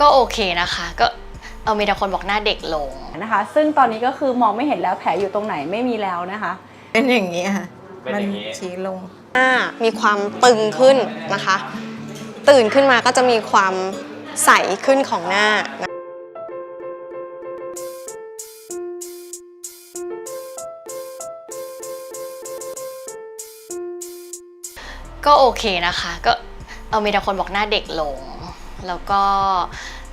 ก็โอเคนะคะ ก็เออมีแต่คนบอกหน้าเด็กลง นะคะ ซึ่งตอนนี้ก็คือมองไม่เห็นแล้วแผลอยู่ตรงไหนไม่มีแล้วนะคะ เป็นอย่างนี้ค่ะ เป็นมัอย่างนี้ ชี้ลง หน้ามีความตึงขึ้นนะคะ ตื่นขึ้นมาก็จะมีความใสขึ้นของหน้า ก็โอเคนะคะ ก็เออมีแต่คนบอกหน้าเด็กลง แล้วก็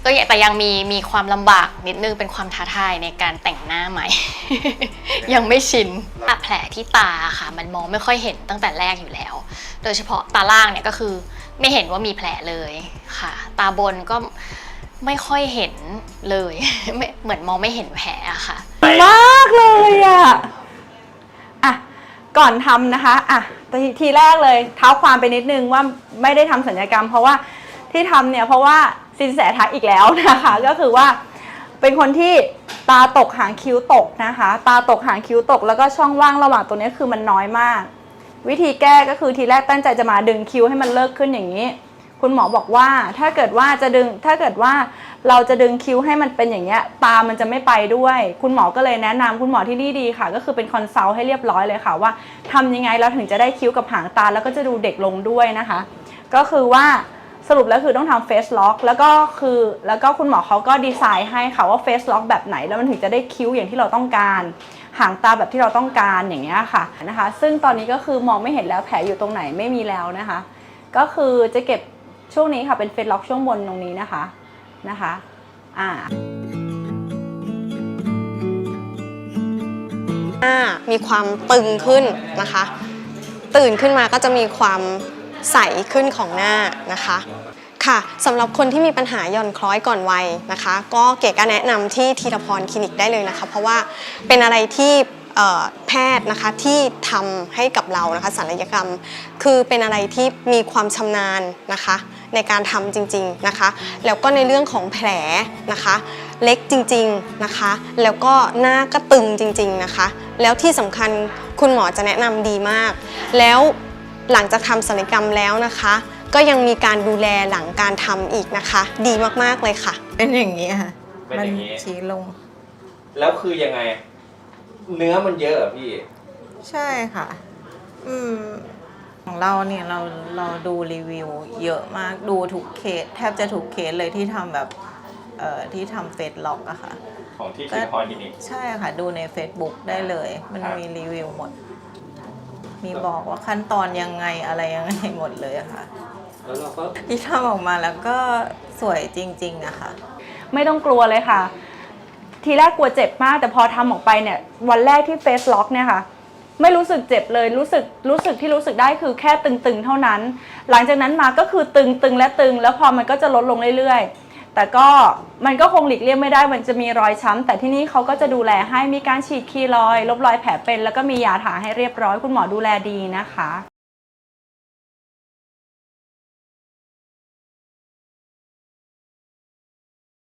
ก็แต่ยังมีมีความลำบากนิดนึงเป็นความท้าทายในการแต่งหน้าใหม่ ยังไม่ชินอแผลที่ตาค่ะ มันมองไม่ค่อยเห็นตั้งแต่แรกอยู่แล้ว โดยเฉพาะตาล่างเนี่ยก็คือไม่เห็นว่ามีแผลเลยค่ะ ตาบนก็ไม่ค่อยเห็นเลยเหมือนมองไม่เห็นแผลอะค่ะ มากเลยอะอะก่อนทำนะคะอะทีทีแรกเลยเท้าความไปนิดนึงว่าไม่ได้ทำสัญญกรรม เพราะว่า ที่ทำเนี่ยเพราะว่าสินแสทักอีกแล้วนะคะ ก็คือว่าเป็นคนที่ตาตกหางคิ้วตกนะคะ ตาตกหางคิ้วตก แล้วก็ช่องว่างระหว่างตัวนี้คือมันน้อยมาก วิธีแก้ก็คือทีแรกตั้งใจจะมาดึงคิ้วให้มันเลิกขึ้นอย่างนี้ คุณหมอบอกว่าถ้าเกิดว่าจะดึงถ้าเกิดว่าเราจะดึงคิ้วให้มันเป็นอย่างเงี้ยตามันจะไม่ไปด้วย คุณหมอก็เลยแนะนำคุณหมอที่นี่ดีค่ะ ก็คือเป็นคอนซัลท์ให้เรียบร้อยเลยค่ะว่าทำยังไงเราถึงจะได้คิ้วกับหางตาแล้วก็จะดูเด็กลงด้วยนะคะ ก็คือว่า สรุปแล้วคือต้องทำเฟสล็อกแล้วก็คือแล้วก็คุณหมอเขาก็ดีไซน์ให้ค่ะว่าเฟสล็อกแบบไหนแล้วมันถึงจะได้คิ้วอย่างที่เราต้องการ หางตาแบบที่เราต้องการอย่างเงี้ยค่ะนะคะ ซึ่งตอนนี้ก็คือมองไม่เห็นแล้วแผลอยู่ตรงไหนไม่มีแล้วนะคะ ก็คือจะเก็บช่วงนี้ค่ะเป็นเฟสล็อกช่วงบนตรงนี้นะคะนะคะอ่าหน้ามีความตึงขึ้นนะคะ ตื่นขึ้นมาก็จะมีความ ใสขึ้นของหน้านะคะค่ะสำหรับคนที่มีปัญหาย่อนคล้อยก่อนวัยนะคะ ก็เก๋ก็แนะนำที่ทีรพรคลินิกได้เลยนะคะ เพราะว่าเป็นอะไรที่แพทย์นะคะที่ทำให้กับเรานะคะศัลยกรรม คือเป็นอะไรที่มีความชำนาญนะคะ ในการทำจริงๆนะคะ แล้วก็ในเรื่องของแผลนะคะ เล็กจริงๆนะคะ แล้วก็หน้าก็ตึงจริงๆนะคะ แล้วที่สำคัญคุณหมอจะแนะนำดีมาก แล้ว หลังจากทำศัลยกรรมแล้วนะคะ ก็ยังมีการดูแลหลังการทำอีกนะคะ ดีมากๆเลยค่ะ เป็นอย่างนี้ค่ะเป็นมัอย่างนี้ ชี้ลง แล้วคือยังไง เนื้อมันเยอะเหรอพี่ ใช่ค่ะ อืม ของเราเนี่ยเราเราดูรีวิวเยอะมากดูทุกเคส แทบจะทุกเคสเลยที่ทำแบบ เอ่อที่ทำเฟซล็อกอะค่ะ ของที่ทีนครคลินิก ใช่ค่ะ ดูใน Facebook ได้เลย มันครับ มีรีวิวหมด มีบอกว่าขั้นตอนยังไงอะไรยังไงหมดเลยอะค่ะ แล้วเราก็ที่ทำออกมาแล้วก็สวยจริงๆอะค่ะ ไม่ต้องกลัวเลยค่ะ ทีแรกกลัวเจ็บมากแต่พอทำออกไปเนี่ย วันแรกที่เฟสล็อกเนี่ยค่ะ ไม่รู้สึกเจ็บเลยรู้สึกรู้สึกที่รู้สึกได้คือแค่ตึงๆ เท่านั้น หลังจากนั้นมาก็คือตึงตึงและตึง แล้วพอมันก็จะลดลงเรื่อยๆ แต่ก็มันก็คงหลีกเลี่ยงไม่ได้ มันจะมีรอยช้ำแต่ที่นี่เขาก็จะดูแลให้มีการฉีดคีรอยด์ลบรอยแผลเป็น แล้วก็มียาทาให้เรียบร้อยคุณหมอดูแลดีนะคะ